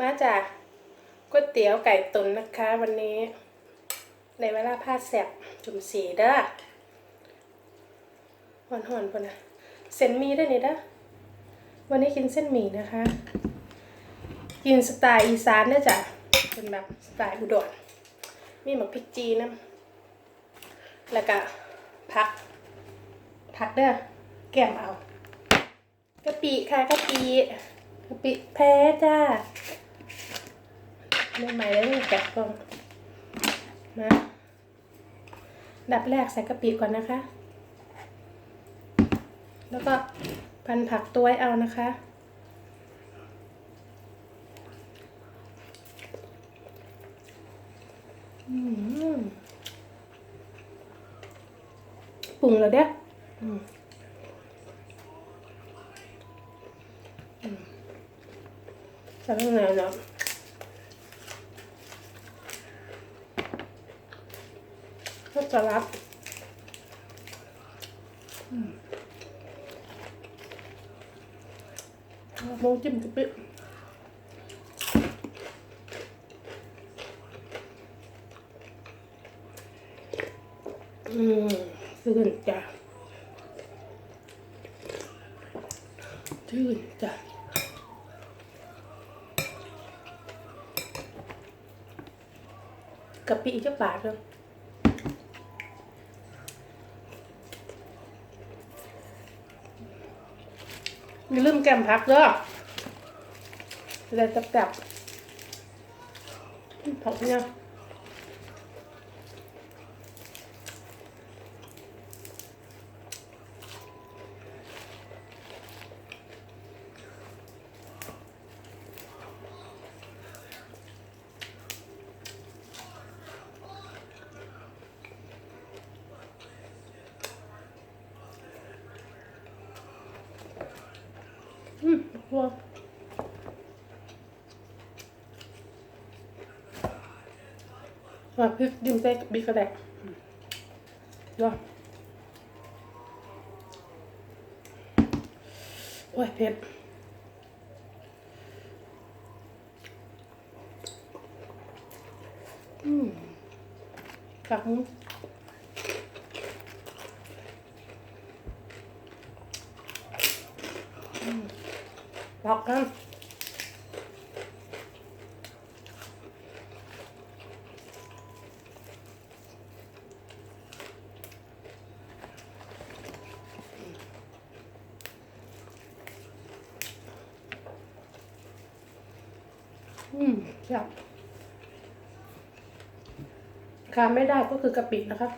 มาจากก๋วยเตี๋ยวไก่ตุ๋นนะคะ วันนี้ในเวลาพาแสบจุ่มสีเด้อหอนหอนพอนะเส้นหมีด้นี่เด้อวันนี้กินเส้นหมี่นะคะ กินสไตล์อีสานเด้อจ้ะเป็นแบบสไตล์อุดรมีหมักพริกจีน้ำแล้วก็ผักผักเด้อแก้มเอากะปิค่ะกะปิกะปิแพ้จ้า ไม่ใหม่แล้วนี่แกะกล่องมาดับแรกใส่กะปิก่อนนะคะ แล้วก็พันผักตัวไวเอานะคะอืมปรุงแล้วเด้ออืมอืมใส่ข้างในเนาะก็จะรับอืมเอาลงจิ้มกะปิอืมซื่นจ้ะชื่นจ้ะกะปิอีกจะบาทเลย อย่าลืมแกมพักเด้อเลยจับจับๆผักเนี่ย อืมวัวว่าพริกยิ้มใส่บิ๊กกระแดกว้าโอ้ยเผ็ดอืมกักหมูล็อ กกันอืมครับขาดไม่ได้ก็คือกะปินะคะ